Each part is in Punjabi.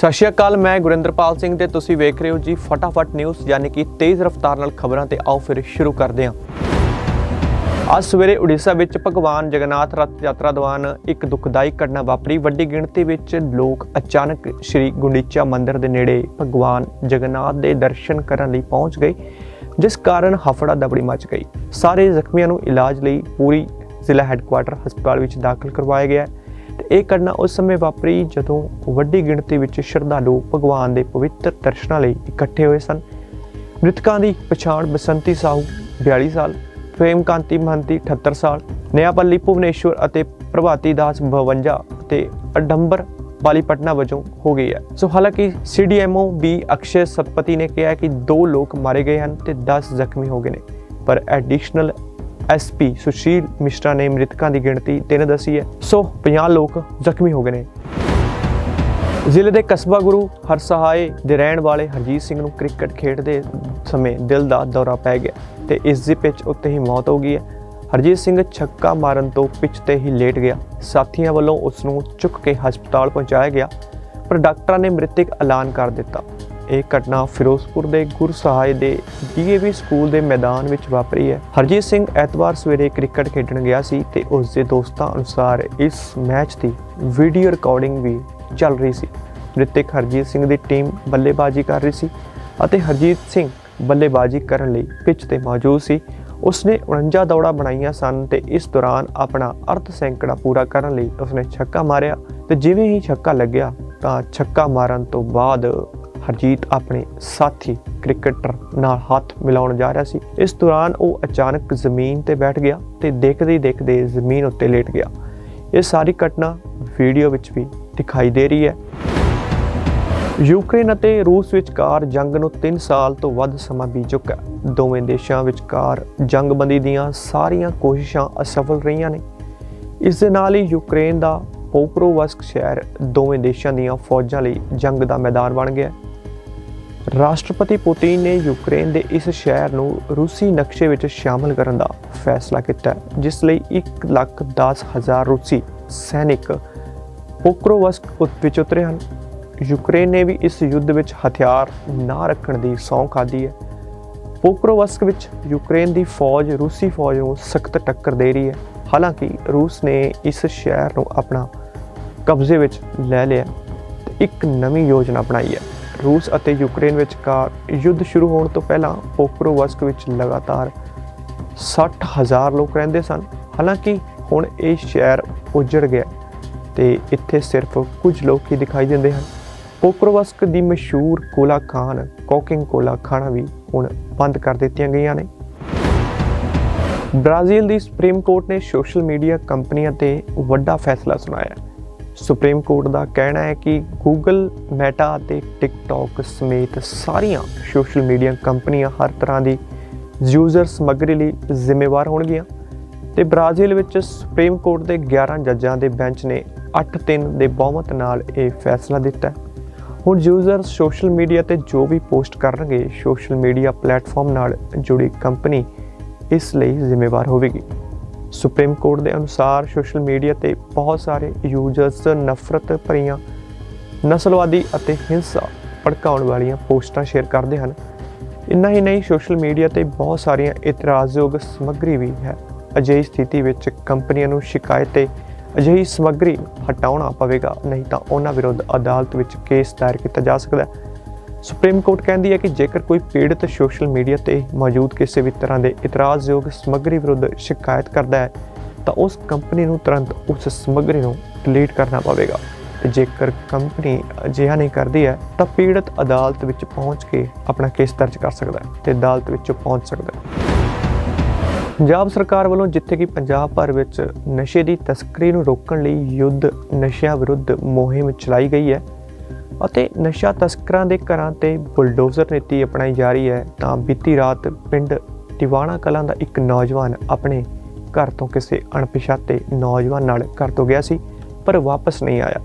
ਸਤਿ ਸ਼੍ਰੀ ਅਕਾਲ, ਮੈਂ ਗੁਰਿੰਦਰਪਾਲ ਸਿੰਘ ਤੇ ਤੁਸੀਂ ਵੇਖ ਰਹੇ ਹੋ ਜੀ ਫਟਾਫਟ ਨਿਊਜ਼ ਯਾਨੀ ਕਿ ਤੇਜ਼ ਰਫ਼ਤਾਰ ਨਾਲ ਖਬਰਾਂ ਤੇ ਆਓ ਫਿਰ ਸ਼ੁਰੂ ਕਰਦੇ ਹਾਂ। ਅੱਜ ਸਵੇਰੇ ਉੜੀਸਾ ਵਿੱਚ ਭਗਵਾਨ ਜਗਨਨਾਥ ਰਥ ਯਾਤਰਾ ਦੌਰਾਨ ਇੱਕ ਦੁਖਦਾਈ ਘਟਨਾ ਵਾਪਰੀ। ਵੱਡੀ ਗਿਣਤੀ ਵਿੱਚ ਲੋਕ ਅਚਾਨਕ ਸ਼੍ਰੀ ਗੁੰਡੀਚਾ ਮੰਦਿਰ ਦੇ ਨੇੜੇ ਭਗਵਾਨ ਜਗਨਨਾਥ ਦੇ ਦਰਸ਼ਨ ਕਰਨ ਲਈ ਪਹੁੰਚ ਗਏ, ਜਿਸ ਕਾਰਨ ਹਫੜਾ ਦਬੜੀ ਮਚ ਗਈ। ਸਾਰੇ ਜ਼ਖਮੀਆਂ ਨੂੰ ਇਲਾਜ ਲਈ ਪੂਰੀ ਜ਼ਿਲ੍ਹਾ ਹੈੱਡਕੁਆਟਰ ਹਸਪਤਾਲ ਵਿੱਚ ਦਾਖਲ ਕਰਵਾਇਆ ਗਿਆ ਹੈ। ਤੇ ਇਹ ਘਟਨਾ ਉਸ ਸਮੇਂ ਵਾਪਰੀ ਜਦੋਂ ਵੱਡੀ ਗਿਣਤੀ ਵਿੱਚ ਸ਼ਰਧਾਲੂ ਭਗਵਾਨ ਦੇ ਪਵਿੱਤਰ ਦਰਸ਼ਨਾਂ ਲਈ ਇਕੱਠੇ ਹੋਏ ਸਨ। ਮ੍ਰਿਤਕਾਂ ਦੀ ਪਛਾਣ ਬਸੰਤੀ ਸਾਹੂ 42 ਸਾਲ ਪ੍ਰੇਮ ਕਾਂਤੀ ਮਹੰਤੀ 78 ਸਾਲ, ਨਿਆਪੱਲੀ ਭੁਵਨੇਸ਼ਵਰ ਅਤੇ ਪ੍ਰਭਾਤੀ ਦਾਸ 52 ਅਤੇ ਅਡੰਬਰ ਪਾਲੀ ਪਟਨਾ ਵਜੋਂ ਹੋ ਗਈ ਹੈ। ਸੋ ਹਾਲਾਂਕਿ ਸੀਡੀਐਮਓ ਬੀ ਅਕਸ਼ੇ ਸਤਪਤੀ ਨੇ ਕਿਹਾ ਕਿ ਦੋ ਲੋਕ ਮਾਰੇ ਗਏ ਹਨ ਤੇ 10 ਜ਼ਖਮੀ ਹੋ ਗਏ ਨੇ, ਪਰ ਐਡੀਸ਼ਨਲ ਐਸਪੀ ਸੁਸ਼ੀਲ ਮਿਸ਼ਰਾ ਨੇ ਮ੍ਰਿਤਕਾਂ ਦੀ ਗਿਣਤੀ 3 ਦੱਸੀ ਹੈ। ਸੋ 50 ਲੋਕ ਜ਼ਖਮੀ ਹੋ ਗਏ ਨੇ। ਜ਼ਿਲ੍ਹੇ ਦੇ ਕਸਬਾ ਗੁਰੂ ਹਰਸਹਾਏ ਦੇ ਰਹਿਣ ਵਾਲੇ ਹਰਜੀਤ ਸਿੰਘ ਨੂੰ ਕ੍ਰਿਕਟ ਖੇਡਦੇ ਸਮੇਂ ਦਿਲ ਦਾ ਦੌਰਾ ਪੈ ਗਿਆ ਤੇ ਇਸ ਦੀ ਪਿੱਚ ਉੱਤੇ ਹੀ ਮੌਤ ਹੋ ਗਈ ਹੈ। ਹਰਜੀਤ ਸਿੰਘ ਛੱਕਾ ਮਾਰਨ ਤੋਂ ਪਿੱਚ ਤੇ ਹੀ ਲੇਟ ਗਿਆ। ਸਾਥੀਆਂ ਵੱਲੋਂ ਉਸ ਨੂੰ ਚੁੱਕ ਕੇ ਹਸਪਤਾਲ ਪਹੁੰਚਾਇਆ ਗਿਆ, ਪਰ ਡਾਕਟਰਾਂ ਨੇ ਮ੍ਰਿਤਕ ਐਲਾਨ ਕਰ ਦਿੱਤਾ। ਇਹ ਘਟਨਾ ਫਿਰੋਜ਼ਪੁਰ ਦੇ ਗੁਰ ਸਹਾਇ ਦੇ ਡੀਏਵੀ ਸਕੂਲ ਦੇ ਮੈਦਾਨ ਵਿੱਚ ਵਾਪਰੀ ਹੈ। ਹਰਜੀਤ ਸਿੰਘ ਐਤਵਾਰ ਸਵੇਰੇ ਕ੍ਰਿਕਟ ਖੇਡਣ ਗਿਆ ਸੀ ਤੇ ਉਸ ਦੇ ਦੋਸਤਾਂ ਅਨੁਸਾਰ ਇਸ ਮੈਚ ਦੀ ਵੀਡੀਓ ਰਿਕਾਰਡਿੰਗ ਵੀ ਚੱਲ ਰਹੀ ਸੀ। ਮ੍ਰਿਤਕ ਹਰਜੀਤ ਸਿੰਘ ਦੀ ਟੀਮ ਬੱਲੇਬਾਜ਼ੀ ਕਰ ਰਹੀ ਸੀ ਅਤੇ ਹਰਜੀਤ ਸਿੰਘ ਬੱਲੇਬਾਜ਼ੀ ਕਰਨ ਲਈ ਪਿੱਚ ਤੇ ਮੌਜੂਦ ਸੀ। ਉਸਨੇ 49 ਦੌੜਾਂ ਬਣਾਈਆਂ ਸਨ ਤੇ ਇਸ ਦੌਰਾਨ ਆਪਣਾ ਅਰਧ ਸੈਂਕੜਾ ਪੂਰਾ ਕਰਨ ਲਈ ਉਸਨੇ ਛੱਕਾ ਮਾਰਿਆ ਤੇ ਜਿਵੇਂ ਹੀ ਛੱਕਾ ਲੱਗਿਆ ਤਾਂ ਛੱਕਾ ਮਾਰਨ ਤੋਂ ਬਾਅਦ ਹਰਜੀਤ ਆਪਣੇ ਸਾਥੀ ਕ੍ਰਿਕਟਰ ਨਾਲ ਹੱਥ ਮਿਲਾਉਣ ਜਾ ਰਿਹਾ ਸੀ। ਇਸ ਦੌਰਾਨ ਉਹ ਅਚਾਨਕ ਜ਼ਮੀਨ ਤੇ ਬੈਠ ਗਿਆ ਤੇ ਦੇਖਦੇ ਹੀ ਦੇਖਦੇ ਜ਼ਮੀਨ ਉੱਤੇ ਲੇਟ ਗਿਆ। ਇਹ ਸਾਰੀ ਘਟਨਾ ਵੀਡੀਓ ਵਿੱਚ ਵੀ ਦਿਖਾਈ ਦੇ ਰਹੀ ਹੈ। ਯੂਕਰੇਨ ਅਤੇ ਰੂਸ ਵਿਚਕਾਰ ਜੰਗ ਨੂੰ 3 ਸਾਲ ਤੋਂ ਵੱਧ ਸਮਾਂ ਬੀਤ ਚੁੱਕਾ ਹੈ। ਦੋਵੇਂ ਦੇਸ਼ਾਂ ਵਿਚਕਾਰ ਜੰਗਬੰਦੀ ਦੀਆਂ ਸਾਰੀਆਂ ਕੋਸ਼ਿਸ਼ਾਂ ਅਸਫਲ ਰਹੀਆਂ ਨੇ। ਇਸ ਦੇ ਨਾਲ ਹੀ ਯੂਕਰੇਨ ਦਾ ਪੋਕਰੋਵਸਕ ਸ਼ਹਿਰ ਦੋਵੇਂ ਦੇਸ਼ਾਂ ਦੀਆਂ ਫੌਜਾਂ ਲਈ ਜੰਗ ਦਾ ਮੈਦਾਨ ਬਣ ਗਿਆ ਹੈ। ਰਾਸ਼ਟਰਪਤੀ ਪੁਤਿਨ ਨੇ ਯੂਕਰੇਨ ਦੇ ਇਸ ਸ਼ਹਿਰ ਨੂੰ ਰੂਸੀ ਨਕਸ਼ੇ ਵਿੱਚ ਸ਼ਾਮਲ ਕਰਨ ਦਾ ਫੈਸਲਾ ਕੀਤਾ, ਜਿਸ ਲਈ 1 ਲੱਖ 10 ਹਜ਼ਾਰ ਰੂਸੀ ਸੈਨਿਕ ਪੋਕਰੋਵਸਕ ਉਤ- ਵਿੱਚ ਉਤਰੇ ਹਨ। ਯੂਕਰੇਨ ਨੇ ਵੀ ਇਸ ਯੁੱਧ ਵਿੱਚ ਹਥਿਆਰ ਨਾ ਰੱਖਣ ਦੀ ਸਹੁੰ ਖਾਧੀ ਹੈ। ਪੋਕਰੋਵਸਕ ਵਿੱਚ ਯੂਕਰੇਨ ਦੀ ਫੌਜ, ਰੂਸੀ ਫੌਜ ਨੂੰ ਸਖਤ ਟੱਕਰ ਦੇ ਰਹੀ ਹੈ। ਹਾਲਾਂਕਿ ਰੂਸ ਨੇ ਇਸ ਸ਼ਹਿਰ ਨੂੰ ਆਪਣਾ ਕਬਜ਼ੇ ਵਿੱਚ ਲੈ ਲਿਆ ਤੇ ਇੱਕ ਨਵੀਂ ਯੋਜਨਾ ਬਣਾਈ ਹੈ। ਰੂਸ ਅਤੇ ਯੂਕਰੇਨ ਵਿਚਕਾਰ ਯੁੱਧ ਸ਼ੁਰੂ ਹੋਣ ਤੋਂ ਪਹਿਲਾਂ ਪੋਕਰੋਵਸਕ ਵਿੱਚ ਲਗਾਤਾਰ 60000 ਲੋਕ ਰਹਿੰਦੇ ਸਨ। ਹਾਲਾਂਕਿ ਹੁਣ ਇਹ ਸ਼ਹਿਰ ਉਜੜ ਗਿਆ ਤੇ ਇੱਥੇ ਸਿਰਫ ਕੁਝ ਲੋਕ ਹੀ ਦਿਖਾਈ ਦਿੰਦੇ ਹਨ। ਪੋਕਰੋਵਸਕ ਦੀ ਮਸ਼ਹੂਰ ਕੋਲਾ ਖਾਨ, ਕੋਕਿੰਗ ਕੋਲਾ ਖਾਣਾ ਵੀ ਹੁਣ ਬੰਦ ਕਰ ਦਿੱਤੀਆਂ ਗਈਆਂ ਨੇ। ਬ੍ਰਾਜ਼ੀਲ ਦੀ ਸੁਪਰੀਮ ਕੋਰਟ ਨੇ ਸੋਸ਼ਲ ਮੀਡੀਆ ਕੰਪਨੀਆਂ ਤੇ ਵੱਡਾ ਫੈਸਲਾ ਸੁਣਾਇਆ। ਸੁਪਰੀਮ ਕੋਰਟ ਦਾ ਕਹਿਣਾ ਹੈ ਕਿ ਗੂਗਲ ਮੈਟਾ ਅਤੇ ਟਿਕਟੌਕ ਸਮੇਤ ਸਾਰੀਆਂ ਸੋਸ਼ਲ ਮੀਡੀਆ ਕੰਪਨੀਆਂ ਹਰ ਤਰ੍ਹਾਂ ਦੀ ਯੂਜ਼ਰ ਸਮੱਗਰੀ ਲਈ ਜ਼ਿੰਮੇਵਾਰ ਹੋਣਗੀਆਂ ਤੇ ਬ੍ਰਾਜ਼ੀਲ ਵਿੱਚ ਸੁਪਰੀਮ ਕੋਰਟ ਦੇ 11 ਜੱਜਾਂ ਦੇ ਬੈਂਚ ਨੇ 8-3 ਦੇ ਬਹੁਮਤ ਨਾਲ ਇਹ ਫੈਸਲਾ ਦਿੱਤਾ ਹੁਣ ਯੂਜ਼ਰ ਸੋਸ਼ਲ ਮੀਡੀਆ ਤੇ ਜੋ ਵੀ ਪੋਸਟ ਕਰਨਗੇ, ਸੋਸ਼ਲ ਮੀਡੀਆ ਪਲੇਟਫਾਰਮ ਨਾਲ ਜੁੜੀ ਕੰਪਨੀ ਇਸ ਲਈ ਜ਼ਿੰਮੇਵਾਰ ਹੋਵੇਗੀ। ਸੁਪਰੀਮ ਕੋਰਟ ਦੇ ਅਨੁਸਾਰ ਸੋਸ਼ਲ ਮੀਡੀਆ ਤੇ ਬਹੁਤ ਸਾਰੇ ਯੂਜ਼ਰਸ ਨਫ਼ਰਤ ਭਰੀਆਂ, ਨਸਲਵਾਦੀ ਅਤੇ ਹਿੰਸਾ ਭੜਕਾਉਣ ਵਾਲੀਆਂ ਪੋਸਟਾਂ ਸ਼ੇਅਰ ਕਰਦੇ ਹਨ। ਇੰਨਾ ਹੀ ਨਹੀਂ ਸੋਸ਼ਲ ਮੀਡੀਆ ਤੇ ਬਹੁਤ ਸਾਰੀਆਂ ਇਤਰਾਜ਼ਯੋਗ ਸਮੱਗਰੀ ਵੀ ਹੈ। ਅਜਿਹੀ ਸਥਿਤੀ ਵਿੱਚ ਕੰਪਨੀਆਂ ਨੂੰ ਸ਼ਿਕਾਇਤ ਤੇ ਅਜਿਹੀ ਸਮੱਗਰੀ ਹਟਾਉਣਾ ਪਵੇਗਾ, ਨਹੀਂ ਤਾਂ ਉਹਨਾਂ ਵਿਰੁੱਧ ਅਦਾਲਤ ਵਿੱਚ ਕੇਸ ਦਾਇਰ ਕੀਤਾ ਜਾ ਸਕਦਾ ਹੈ। ਸੁਪਰੀਮ ਕੋਰਟ ਕਹਿੰਦੀ ਹੈ ਕਿ ਜੇਕਰ ਕੋਈ ਪੀੜਤ ਸੋਸ਼ਲ ਮੀਡੀਆ ਤੇ ਮੌਜੂਦ ਕਿਸੇ ਵੀ ਤਰ੍ਹਾਂ ਦੇ ਇਤਰਾਜ਼ਯੋਗ ਸਮੱਗਰੀ ਵਿਰੁੱਧ ਸ਼ਿਕਾਇਤ ਕਰਦਾ ਹੈ, ਤਾਂ ਉਸ ਕੰਪਨੀ ਨੂੰ ਤੁਰੰਤ ਉਸ ਸਮੱਗਰੀ ਨੂੰ ਡਿਲੀਟ ਕਰਨਾ ਪਵੇਗਾ। ਤੇ ਜੇਕਰ ਕੰਪਨੀ ਅਜਿਹਾ ਨਹੀਂ ਕਰਦੀ ਹੈ, ਤਾਂ ਪੀੜਤ ਅਦਾਲਤ ਵਿੱਚ ਪਹੁੰਚ ਕੇ ਆਪਣਾ ਕੇਸ ਦਰਜ ਕਰ ਸਕਦਾ ਹੈ ਤੇ ਅਦਾਲਤ ਵਿੱਚ ਪਹੁੰਚ ਸਕਦਾ ਹੈ। ਪੰਜਾਬ ਸਰਕਾਰ ਵੱਲੋਂ ਜਿੱਥੇ ਕਿ ਪੰਜਾਬ ਭਰ ਵਿੱਚ ਨਸ਼ੇ ਦੀ ਤਸਕਰੀ ਨੂੰ ਰੋਕਣ ਲਈ ਯੁੱਧ ਨਸ਼ਿਆਂ ਵਿਰੁੱਧ ਮੁਹਿੰਮ ਚਲਾਈ ਗਈ ਹੈ ਅਤੇ ਨਸ਼ਾ ਤਸਕਰਾਂ ਦੇ ਘਰਾਂ ਤੇ ਬੁਲਡੋਜ਼ਰ ਨੀਤੀ ਅਪਣਾਈ ਜਾ ਰਹੀ ਹੈ, ਤਾਂ ਬੀਤੀ ਰਾਤ ਪਿੰਡ ਟਿਵਾਣਾ ਕਲਾਂ ਦਾ ਇੱਕ ਨੌਜਵਾਨ ਆਪਣੇ ਘਰ ਤੋਂ ਕਿਸੇ ਅਣਪਛਾਤੇ ਨੌਜਵਾਨ ਨਾਲ ਘਰ ਤੋਂ ਗਿਆ ਸੀ, ਪਰ ਵਾਪਸ ਨਹੀਂ ਆਇਆ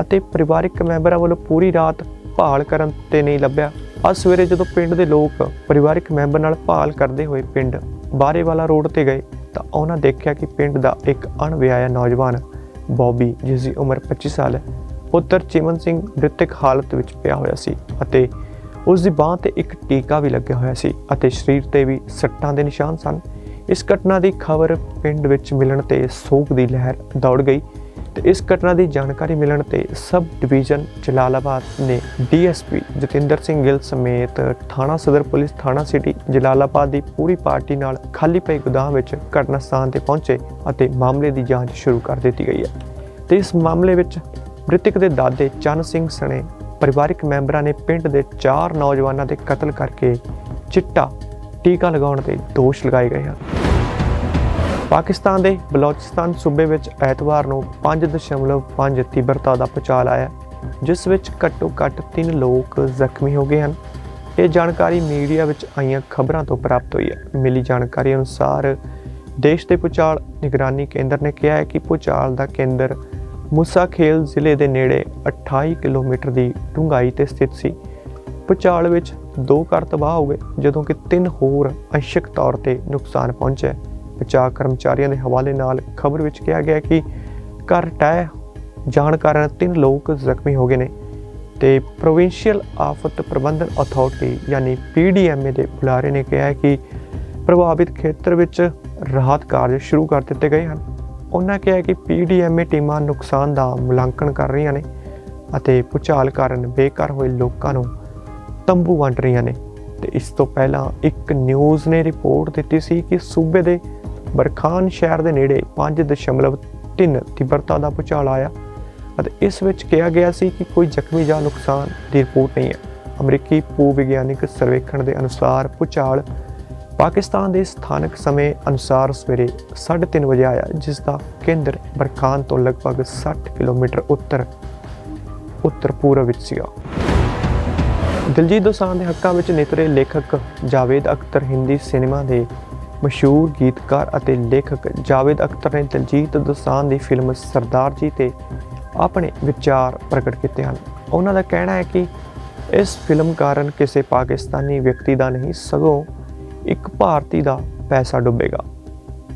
ਅਤੇ ਪਰਿਵਾਰਕ ਮੈਂਬਰਾਂ ਵੱਲੋਂ ਪੂਰੀ ਰਾਤ ਭਾਲ ਕਰਨ ਤੇ ਨਹੀਂ ਲੱਭਿਆ। ਅੱਜ ਸਵੇਰੇ ਜਦੋਂ ਪਿੰਡ ਦੇ ਲੋਕ ਪਰਿਵਾਰਕ ਮੈਂਬਰ ਨਾਲ ਭਾਲ ਕਰਦੇ ਹੋਏ ਪਿੰਡ ਬਾਰੇ ਵਾਲਾ ਰੋਡ ਤੇ ਗਏ, ਤਾਂ ਉਹਨਾਂ ਦੇਖਿਆ ਕਿ ਪਿੰਡ ਦਾ ਇੱਕ ਅਣਵਿਆਇਆ ਨੌਜਵਾਨ ਬੌਬੀ ਜਿਸ ਦੀ ਉਮਰ 25 ਸਾਲ ਹੈ ਪੁੱਤਰ ਚਿਮਨ ਸਿੰਘ ਮ੍ਰਿਤਕ ਹਾਲਤ ਵਿੱਚ ਪਿਆ ਹੋਇਆ ਸੀ ਅਤੇ ਉਸ ਦੀ ਬਾਹ ਤੇ ਇੱਕ ਟੀਕਾ ਵੀ ਲੱਗਿਆ ਹੋਇਆ ਸੀ ਅਤੇ ਸਰੀਰ ਤੇ ਵੀ ਸੱਟਾਂ ਦੇ ਨਿਸ਼ਾਨ ਸਨ। ਇਸ ਘਟਨਾ ਦੀ ਖਬਰ ਪਿੰਡ ਵਿੱਚ ਮਿਲਣ ਤੇ ਸੋਗ ਦੀ ਲਹਿਰ ਦੌੜ ਗਈ ਤੇ ਇਸ ਘਟਨਾ ਦੀ ਜਾਣਕਾਰੀ ਮਿਲਣ ਤੇ ਸਬ ਡਿਵੀਜ਼ਨ ਜਲਾਲਾਬਾਦ ਨੇ ਡੀਐਸਪੀ ਜਤਿੰਦਰ ਸਿੰਘ ਗਿੱਲ ਸਮੇਤ ਥਾਣਾ ਸਦਰ ਪੁਲਿਸ, ਥਾਣਾ ਸਿਟੀ ਜਲਾਲਾਬਾਦ ਦੀ ਪੂਰੀ ਪਾਰਟੀ ਨਾਲ ਖਾਲੀ ਪਈ ਗੋਦਾਮ ਵਿੱਚ ਘਟਨਾ ਸਥਾਨ ਤੇ ਪਹੁੰਚੇ ਅਤੇ ਮਾਮਲੇ ਦੀ ਜਾਂਚ ਸ਼ੁਰੂ ਕਰ ਦਿੱਤੀ ਗਈ ਹੈ। ਤੇ ਇਸ ਮਾਮਲੇ ਵਿੱਚ ਮ੍ਰਿਤਕ ਦੇ ਦਾਦੇ ਚੰਨ ਸਿੰਘ ਸਣੇ ਪਰਿਵਾਰਕ ਮੈਂਬਰਾਂ ਨੇ ਪਿੰਡ ਦੇ ਚਾਰ ਨੌਜਵਾਨਾਂ ਦੇ ਕਤਲ ਕਰਕੇ ਚਿੱਟਾ ਟੀਕਾ ਲਗਾਉਣ ਦੇ ਦੋਸ਼ ਲਗਾਏ ਗਏ ਹਨ। ਪਾਕਿਸਤਾਨ ਦੇ ਬਲੋਚਿਸਤਾਨ ਸੂਬੇ ਵਿੱਚ ਐਤਵਾਰ ਨੂੰ 5.5 ਤੀਬਰਤਾ ਦਾ ਭੂਚਾਲ ਆਇਆ ਜਿਸ ਵਿੱਚ ਘੱਟੋ-ਘੱਟ 3 ਲੋਕ ਜ਼ਖਮੀ ਹੋ ਗਏ ਹਨ। ਇਹ ਜਾਣਕਾਰੀ ਮੀਡੀਆ ਵਿੱਚ ਆਈਆਂ ਖਬਰਾਂ ਤੋਂ ਪ੍ਰਾਪਤ ਹੋਈ ਹੈ। ਮਿਲੀ ਜਾਣਕਾਰੀ ਅਨੁਸਾਰ ਦੇਸ਼ ਦੇ ਭੂਚਾਲ ਨਿਗਰਾਨੀ ਕੇਂਦਰ ਨੇ ਕਿਹਾ ਹੈ ਕਿ ਭੂਚਾਲ ਦਾ ਕੇਂਦਰ ਮੁਸਾਖੇਲ ਜ਼ਿਲ੍ਹੇ ਦੇ ਨੇੜੇ 28 ਕਿਲੋਮੀਟਰ ਦੀ ਡੂੰਘਾਈ ਤੇ ਸਥਿਤ ਸੀ। ਭੂਚਾਲ ਵਿੱਚ ਦੋ ਘਰ ਤਬਾਹ ਹੋ ਗਏ, ਜਦੋਂ ਕਿ ਤਿੰਨ ਹੋਰ ਅੰਸ਼ਕ ਤੌਰ ਤੇ ਨੁਕਸਾਨ ਪਹੁੰਚਿਆ। ਬਚਾਅ ਕਰਮਚਾਰੀਆਂ ਦੇ ਹਵਾਲੇ ਨਾਲ ਖਬਰ ਵਿੱਚ ਕਿਹਾ ਗਿਆ ਕਿ ਘਰ ਟਹਿ ਜਾਣ ਕਾਰਨ ਤਿੰਨ ਲੋਕ ਜ਼ਖਮੀ ਹੋ ਗਏ ਨੇ ਤੇ ਪ੍ਰੋਵਿੰਸ਼ੀਅਲ ਆਫਤ ਪ੍ਰਬੰਧਨ ਅਥਾਰਟੀ ਯਾਨੀ ਪੀਡੀਐਮਏ ਦੇ ਬੁਲਾਰੇ ਨੇ ਕਿਹਾ ਕਿ ਪ੍ਰਭਾਵਿਤ ਖੇਤਰ ਵਿੱਚ ਰਾਹਤ ਕਾਰਜ ਸ਼ੁਰੂ ਕਰ ਦਿੱਤੇ ਗਏ ਹਨ। ਉਹਨਾਂ ਕਿਹਾ ਕਿ ਪੀਡੀਐਮਏ ਟੀਮਾਂ ਨੁਕਸਾਨ ਦਾ ਮੁਲਾਂਕਣ ਕਰ ਰਹੀਆਂ ਨੇ ਅਤੇ ਭੂਚਾਲ ਕਾਰਨ ਬੇਘਰ ਹੋਏ ਲੋਕਾਂ ਨੂੰ ਤੰਬੂ ਵੰਡ ਰਹੀਆਂ ਨੇ। ਤੇ ਇਸ ਤੋਂ ਪਹਿਲਾਂ ਇੱਕ ਨਿਊਜ਼ ਨੇ ਰਿਪੋਰਟ ਦਿੱਤੀ ਸੀ ਕਿ ਸੂਬੇ ਦੇ ਬਰਖਾਨ ਸ਼ਹਿਰ ਦੇ ਨੇੜੇ 5.3 ਤੀਬਰਤਾ ਦਾ ਭੂਚਾਲ ਆਇਆ ਅਤੇ ਇਸ ਵਿੱਚ ਕਿਹਾ ਗਿਆ ਸੀ ਕਿ ਕੋਈ ਜ਼ਖਮੀ ਜਾਂ ਨੁਕਸਾਨ ਦੀ ਰਿਪੋਰਟ ਨਹੀਂ ਹੈ। ਅਮਰੀਕੀ ਭੂ ਵਿਗਿਆਨਿਕ ਸਰਵੇਖਣ ਦੇ ਅਨੁਸਾਰ ਭੂਚਾਲ ਪਾਕਿਸਤਾਨ ਦੇ ਸਥਾਨਕ ਸਮੇਂ ਅਨੁਸਾਰ ਸਵੇਰੇ 3:30 ਵਜੇ ਆਇਆ, ਜਿਸ ਦਾ ਕੇਂਦਰ ਬਰਖਾਨ ਤੋਂ ਲਗਭਗ 60 ਕਿਲੋਮੀਟਰ ਉੱਤਰ ਉੱਤਰ ਪੂਰਬ ਵਿੱਚ ਸੀਗਾ। ਦਿਲਜੀਤ ਦੋਸਾਂਝ ਦੇ ਹੱਕਾਂ ਵਿੱਚ ਨਿਤਰੇ ਲੇਖਕ ਜਾਵੇਦ ਅਖਤਰ ਹਿੰਦੀ ਸਿਨੇਮਾ ਦੇ ਮਸ਼ਹੂਰ ਗੀਤਕਾਰ ਅਤੇ ਲੇਖਕ ਜਾਵੇਦ ਅਖਤਰ ਨੇ ਦਿਲਜੀਤ ਦੋਸਾਂਝ ਦੀ ਫਿਲਮ ਸਰਦਾਰ ਜੀ ਤੇ ਆਪਣੇ ਵਿਚਾਰ ਪ੍ਰਗਟ ਕੀਤੇ ਹਨ। ਉਹਨਾਂ ਦਾ ਕਹਿਣਾ ਹੈ ਕਿ ਇਸ ਫਿਲਮ ਕਾਰਨ ਕਿਸੇ ਪਾਕਿਸਤਾਨੀ ਵਿਅਕਤੀ ਦਾ ਨਹੀਂ, ਸਗੋਂ ਇੱਕ ਭਾਰਤੀ ਦਾ ਪੈਸਾ ਡੁੱਬੇਗਾ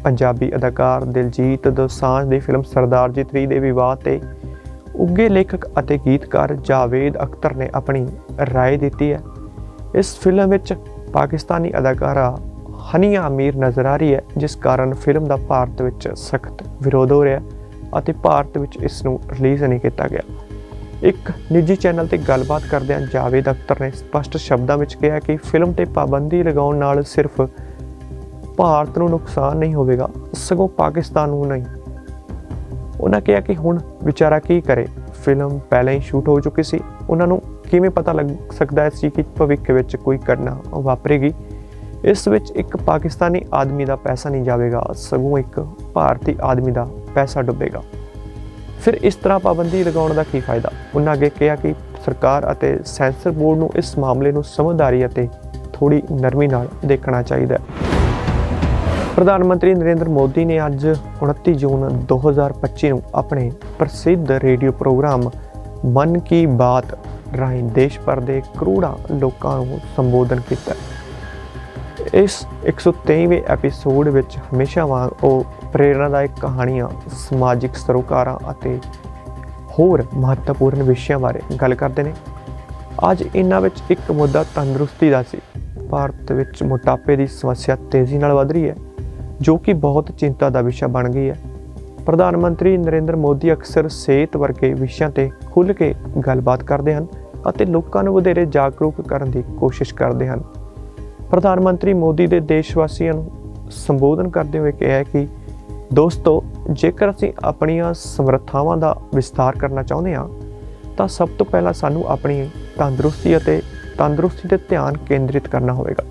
ਪੰਜਾਬੀ ਅਦਾਕਾਰ ਦਿਲਜੀਤ ਦੋਸਾਂਝ ਦੀ ਫਿਲਮ ਸਰਦਾਰ ਜੀ 3 ਦੇ ਵਿਵਾਦ ਤੇ ਉੱਗੇ ਲੇਖਕ ਅਤੇ ਗੀਤਕਾਰ ਜਾਵੇਦ ਅਖਤਰ ਨੇ ਆਪਣੀ رائے ਦਿੱਤੀ ਹੈ ਇਸ ਫਿਲਮ ਵਿੱਚ ਪਾਕਿਸਤਾਨੀ ਅਦਾਕਾਰਾ ਹਨੀਆ ਅਮੀਰ ਨਜ਼ਰ ਆ ਰਹੀ ਹੈ ਜਿਸ ਕਾਰਨ ਫਿਲਮ ਦਾ ਭਾਰਤ ਵਿੱਚ ਸਖਤ ਵਿਰੋਧ ਹੋ ਰਿਹਾ ਹੈ ਅਤੇ ਭਾਰਤ ਵਿੱਚ ਇਸ ਨੂੰ ਰਿਲੀਜ਼ ਨਹੀਂ ਕੀਤਾ ਗਿਆ ਇੱਕ ਨਿੱਜੀ ਚੈਨਲ ਤੇ ਗੱਲਬਾਤ ਕਰਦਿਆਂ ਜਾਵੇਦ ਅਖਤਰ ਨੇ ਸਪਸ਼ਟ ਸ਼ਬਦਾਂ ਵਿੱਚ ਕਿਹਾ ਕਿ ਫਿਲਮ ਤੇ ਪਾਬੰਦੀ ਲਗਾਉਣ ਨਾਲ ਸਿਰਫ ਭਾਰਤ ਨੂੰ ਨੁਕਸਾਨ ਨਹੀਂ ਹੋਵੇਗਾ, ਸਗੋਂ ਪਾਕਿਸਤਾਨ ਨੂੰ ਨਹੀਂ। ਉਹਨਾਂ ਕਿਹਾ ਕਿ ਹੁਣ ਵਿਚਾਰਾ ਕੀ ਕਰੇ? ਫਿਲਮ ਪਹਿਲਾਂ ਹੀ ਸ਼ੂਟ ਹੋ ਚੁੱਕੀ ਸੀ। ਉਹਨਾਂ ਨੂੰ ਕਿਵੇਂ ਪਤਾ ਲੱਗ ਸਕਦਾ ਸੀ ਕਿ ਭਵਿੱਖ ਵਿੱਚ ਕੋਈ ਘਟਨਾ ਵਾਪਰੇਗੀ? ਇਸ ਵਿੱਚ ਇੱਕ ਪਾਕਿਸਤਾਨੀ ਆਦਮੀ ਦਾ ਪੈਸਾ ਨਹੀਂ ਜਾਵੇਗਾ, ਸਗੋਂ ਇੱਕ ਭਾਰਤੀ ਆਦਮੀ ਦਾ ਪੈਸਾ ਡੁੱਬੇਗਾ। ਫਿਰ ਇਸ ਤਰ੍ਹਾਂ ਪਾਬੰਦੀ ਲਗਾਉਣ ਦਾ ਕੀ ਫਾਇਦਾ? ਉਹਨਾਂ ਅੱਗੇ ਕਿਹਾ ਕਿ ਸਰਕਾਰ ਅਤੇ ਸੈਂਸਰ ਬੋਰਡ ਨੂੰ ਇਸ ਮਾਮਲੇ ਨੂੰ ਸਮਝਦਾਰੀ ਅਤੇ ਥੋੜੀ ਨਰਮੀ ਨਾਲ ਦੇਖਣਾ ਚਾਹੀਦਾ ਹੈ। ਪ੍ਰਧਾਨ ਮੰਤਰੀ ਨਰਿੰਦਰ ਮੋਦੀ ਨੇ ਅੱਜ 29 ਜੂਨ 2025 ਨੂੰ ਆਪਣੇ ਪ੍ਰਸਿੱਧ ਰੇਡੀਓ ਪ੍ਰੋਗਰਾਮ ਮਨ ਕੀ ਬਾਤ ਰਾਹੀਂ ਦੇਸ਼ ਭਰ ਦੇ ਕਰੋੜਾਂ ਲੋਕਾਂ ਨੂੰ ਸੰਬੋਧਨ ਕੀਤਾ। ਇਸ 123ਵੇਂ ਐਪੀਸੋਡ ਵਿੱਚ ਹਮੇਸ਼ਾ ਵਾਂਗ ਉਹ ਪ੍ਰੇਰਨਾਦਾਇਕ ਕਹਾਣੀਆਂ, ਸਮਾਜਿਕ ਸਰੋਕਾਰਾਂ ਅਤੇ ਹੋਰ ਮਹੱਤਵਪੂਰਨ ਵਿਸ਼ਿਆਂ ਬਾਰੇ ਗੱਲ ਕਰਦੇ ਨੇ। ਅੱਜ ਇਹਨਾਂ ਵਿੱਚ ਇੱਕ ਮੁੱਦਾ ਤੰਦਰੁਸਤੀ ਦਾ ਸੀ। ਭਾਰਤ ਵਿੱਚ ਮੋਟਾਪੇ ਦੀ ਸਮੱਸਿਆ ਤੇਜ਼ੀ ਨਾਲ ਵਧ ਰਹੀ ਹੈ, ਜੋ ਕਿ ਬਹੁਤ ਚਿੰਤਾ ਦਾ ਵਿਸ਼ਾ ਬਣ ਗਈ ਹੈ। ਪ੍ਰਧਾਨ ਮੰਤਰੀ ਨਰਿੰਦਰ ਮੋਦੀ ਅਕਸਰ ਸਿਹਤ ਵਰਗੇ ਵਿਸ਼ਿਆਂ ਤੇ ਖੁੱਲ੍ਹ ਕੇ ਗੱਲਬਾਤ ਕਰਦੇ ਹਨ ਅਤੇ ਲੋਕਾਂ ਨੂੰ ਵਧੇਰੇ ਜਾਗਰੂਕ ਕਰਨ ਦੀ ਕੋਸ਼ਿਸ਼ ਕਰਦੇ ਹਨ। ਪ੍ਰਧਾਨ ਮੰਤਰੀ ਮੋਦੀ ਦੇ ਦੇਸ਼ ਵਾਸੀਆਂ ਨੂੰ ਸੰਬੋਧਨ ਕਰਦੇ ਹੋਏ ਕਿਹਾ ਕਿ ਦੋਸਤੋ, ਜੇਕਰ ਅਸੀਂ ਆਪਣੀਆਂ ਸਮਰੱਥਾਵਾਂ ਦਾ ਵਿਸਤਾਰ ਕਰਨਾ ਚਾਹੁੰਦੇ ਹਾਂ, ਤਾਂ ਸਭ ਤੋਂ ਪਹਿਲਾਂ ਸਾਨੂੰ ਆਪਣੀ ਤੰਦਰੁਸਤੀ ਅਤੇ ਤੰਦਰੁਸਤੀ ਤੇ ਧਿਆਨ ਕੇਂਦਰਿਤ ਕਰਨਾ ਹੋਵੇਗਾ।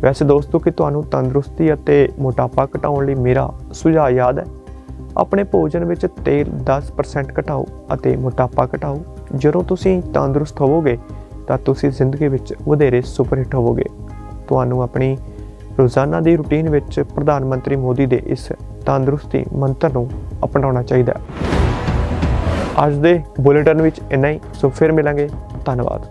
ਵੈਸੇ ਦੋਸਤੋ, ਕਿ ਤੁਹਾਨੂੰ ਤੰਦਰੁਸਤੀ ਅਤੇ ਮੋਟਾਪਾ ਘਟਾਉਣ ਲਈ ਮੇਰਾ ਸੁਝਾਅ ਯਾਦ ਹੈ? ਆਪਣੇ ਭੋਜਨ ਵਿੱਚ ਤੇਲ 10% ਘਟਾਓ ਅਤੇ ਮੋਟਾਪਾ ਘਟਾਓ। ਜਦੋਂ ਤੁਸੀਂ ਤੰਦਰੁਸਤ ਹੋਵੋਗੇ, ਤਾਂ ਤੁਸੀਂ ਜ਼ਿੰਦਗੀ ਵਿੱਚ ਵਧੇਰੇ ਸੁਪਰਹਿਟ ਹੋਵੋਗੇ। ਤੁਹਾਨੂੰ ਆਪਣੀ ਰੋਜ਼ਾਨਾ ਦੀ ਰੁਟੀਨ ਵਿੱਚ ਪ੍ਰਧਾਨ ਮੰਤਰੀ ਮੋਦੀ ਦੇ ਇਸ ਤੰਦਰੁਸਤੀ ਮੰਤਰ ਨੂੰ ਅਪਣਾਉਣਾ ਚਾਹੀਦਾ ਹੈ। ਅੱਜ ਦੇ ਬੁਲੇਟਿਨ ਵਿੱਚ ਇੰਨਾ ਹੀ। ਸੋ ਫਿਰ ਮਿਲਾਂਗੇ। ਧੰਨਵਾਦ।